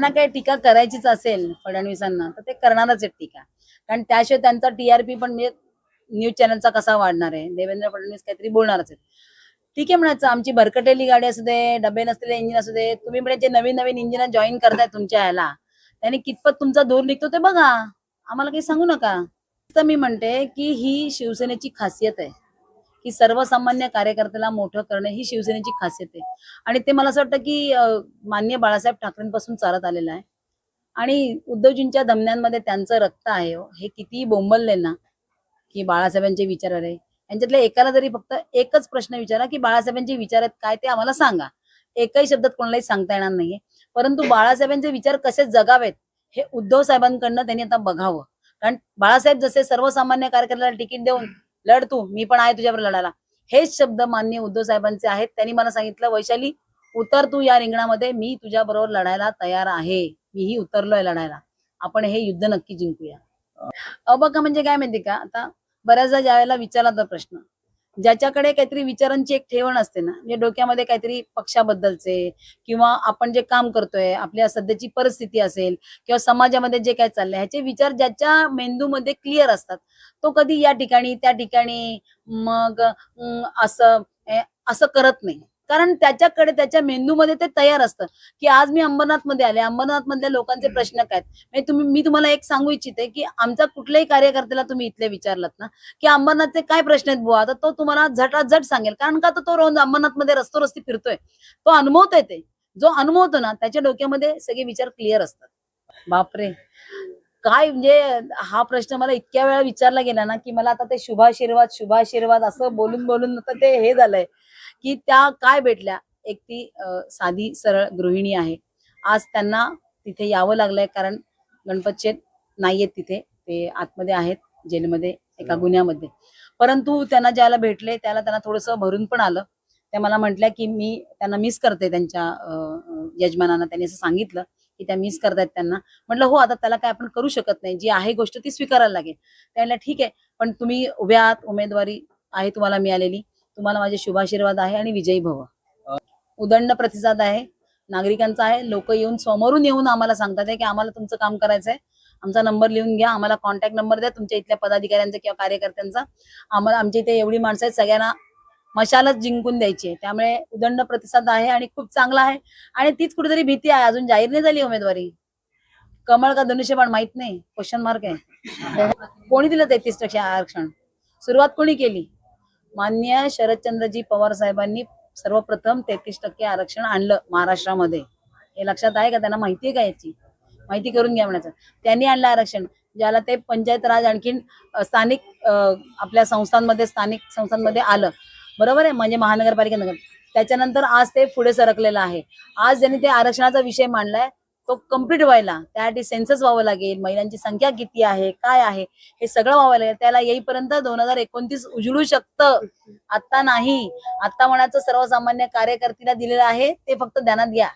त्यांना काही टीका करायचीच असेल फडणवीसांना तर ते करणारच आहेत टीका. कारण त्याशिवाय त्यांचा टीआरपी पण म्हणजे न्यूज चॅनलचा कसा वाढणार आहे? देवेंद्र फडणवीस काहीतरी बोलणारच आहेत. ठीक आहे म्हणायचं आमची भरकटेली गाडी असू दे डबे नसलेले इंजिन असू दे तुम्ही म्हणजे जे नवीन नवीन इंजिन जॉईन करताय तुमच्या ह्याला त्याने कितपत तुमचा धूर निघतो ते बघा. आम्हाला काही सांगू नका. तर मी म्हणते की ही शिवसेनेची खासियत आहे. की सर्वसामान्य कार्यकर्त्याला मोठं करणं ही शिवसेनेची खासियत आहे. आणि ते मला असं वाटतं की मान्य बाळासाहेब ठाकरेंपासून चालत आलेलं आहे. आणि उद्धवजींच्या दमन्यांमध्ये त्यांचं रक्त आहे हो. हे कितीही बोंबलले ना की बाळासाहेबांचे विचार आहे यांच्यातल्या एकाला जरी फक्त एकच प्रश्न विचारा की बाळासाहेबांचे विचार आहेत काय ते आम्हाला सांगा. एकाही शब्दात कोणालाही सांगता येणार नाहीये. परंतु बाळासाहेबांचे विचार कसे जगावेत हे उद्धव साहेबांकडनं त्यांनी आता बघावं. कारण बाळासाहेब जसे सर्वसामान्य कार्यकर्त्याला तिकीट देऊन लढ तू मी पण आहे तुझ्यावर लढायला. हेच शब्द मान्य उद्धव साहेबांचे आहेत. त्यांनी मला सांगितलं वैशाली उतर तू या रिंगणामध्ये मी तुझ्या बरोबर लढायला तयार आहे. मीही उतरलोय लढायला. आपण हे युद्ध नक्की जिंकूया. अबका म्हणजे काय माहिती का? आता बऱ्याचदा ज्या वेळेला विचारला तर प्रश्न ज्याच्याकडे काहीतरी विचारांची एक ठेवण असते ना म्हणजे डोक्यामध्ये काहीतरी पक्षाबद्दलचे किंवा आपण जे काम करतोय आपल्या सध्याची परिस्थिती असेल किंवा समाजामध्ये जे काय चाललंय ह्याचे विचार ज्याच्या मेंदूमध्ये क्लिअर असतात तो कधी या ठिकाणी त्या ठिकाणी मग असं असं करत नाही. कारण त्याच्याकडे त्याच्या मेंदूमध्ये ते तयार असतं. की आज मी अंबरनाथमध्ये आले. अंबरनाथ मधल्या लोकांचे प्रश्न काय आहेत? म्हणजे तुम्ही मी तुम्हाला एक सांगू इच्छिते की आमचा कुठल्याही कार्यकर्त्याला तुम्ही इथले विचारलात ना की अंबरनाथचे काय प्रश्न आहेत बुवा? तर तो तुम्हाला झटाझट सांगेल. कारण का तर तो रोज अंबरनाथमध्ये रस्तो रस्ती फिरतोय? तो अनुभवतोय ते. जो अनुभवतो ना त्याच्या डोक्यामध्ये सगळे विचार क्लिअर असतात. बापरे. काय म्हणजे हा प्रश्न मला इतक्या वेळा विचारला गेला ना की मला आता ते शुभाशीर्वाद शुभाशीर्वाद असं बोलून बोलून आता ते हे झालंय की त्या काय भेटल्या? एक ती साधी सरळ गृहिणी आहे. आज त्यांना तिथे यावं लागलंय कारण गणपतचे नाहीयेत तिथे. ते आतमध्ये आहेत जेलमध्ये एका गुन्ह्यामध्ये. परंतु त्यांना ज्याला भेटले त्याला त्यांना थोडंसं भरून पण आलं. त्या मला म्हटल्या की मी त्यांना मिस करते त्यांच्या यजमानांना त्यांनी असं सांगितलं. की त्या मिस करतायत त्यांना. म्हटलं हो आता त्याला काय आपण करू शकत नाही. जी आहे गोष्ट ती स्वीकारायला लागेल. त्याला ठीक आहे पण तुम्ही उभ्या आहात उमेदवारी आहे तुम्हाला मिळालेली. तुम्हाला माझे शुभाशीर्वाद आहे आणि विजयी भव. उदंड प्रतिसाद आहे. नागरिकांचा आहे. लोक येऊन समोरून येऊन आम्हाला सांगतात की आम्हाला तुमचं काम करायचंय. आमचा नंबर लिहून घ्या. आम्हाला कॉन्टॅक्ट नंबर द्या. तुमच्या इथल्या पदाधिकाऱ्यांचा किंवा कार्यकर्त्यांचा. आम्हाला आमच्या इथे एवढी माणसं आहेत. सगळ्यांना मशालच जिंकून द्यायची. त्यामुळे उदंड प्रतिसाद आहे आणि खूप चांगला आहे. आणि तीच कुठेतरी भीती आहे. अजून जाहीर नाही झाली उमेदवारी. कमळ का धनुष्यबाण माहीत नाही. क्वेश्चन मार्क आहे. कोणी दिलं तेहतीस टक्के आरक्षण? सुरुवात कोणी केली? मान्य शरदचंद्रजी पवार साहेबांनी सर्वप्रथम तेहतीस टक्के आरक्षण आणलं महाराष्ट्रामध्ये. हे लक्षात आहे का? त्यांना माहिती आहे का याची? माहिती करून घ्या म्हणायचं. त्यांनी आणलं आरक्षण ज्याला ते पंचायत राज आणखीन स्थानिक आपल्या संस्थांमध्ये स्थानिक संस्थांमध्ये आलं. बरोबर आहे? म्हणजे महानगरपालिका नगर त्याच्यानंतर आज ते पुढे सरकलेलं आहे. आज ज्यांनी ते आरक्षणाचा विषय मांडलाय तो कंप्लीट व्हायला त्यासाठी सेन्सस व्हावं लागेल महिलांची संख्या किती आहे काय आहे हे सगळं व्हावं लागेल. त्याला येईपर्यंत दोन हजार एकोणतीस उजळू शकतं. आता नाही. आता म्हणायचं सर्वसामान्य कार्यकर्तीला दिलेलं आहे ते फक्त ध्यानात घ्या.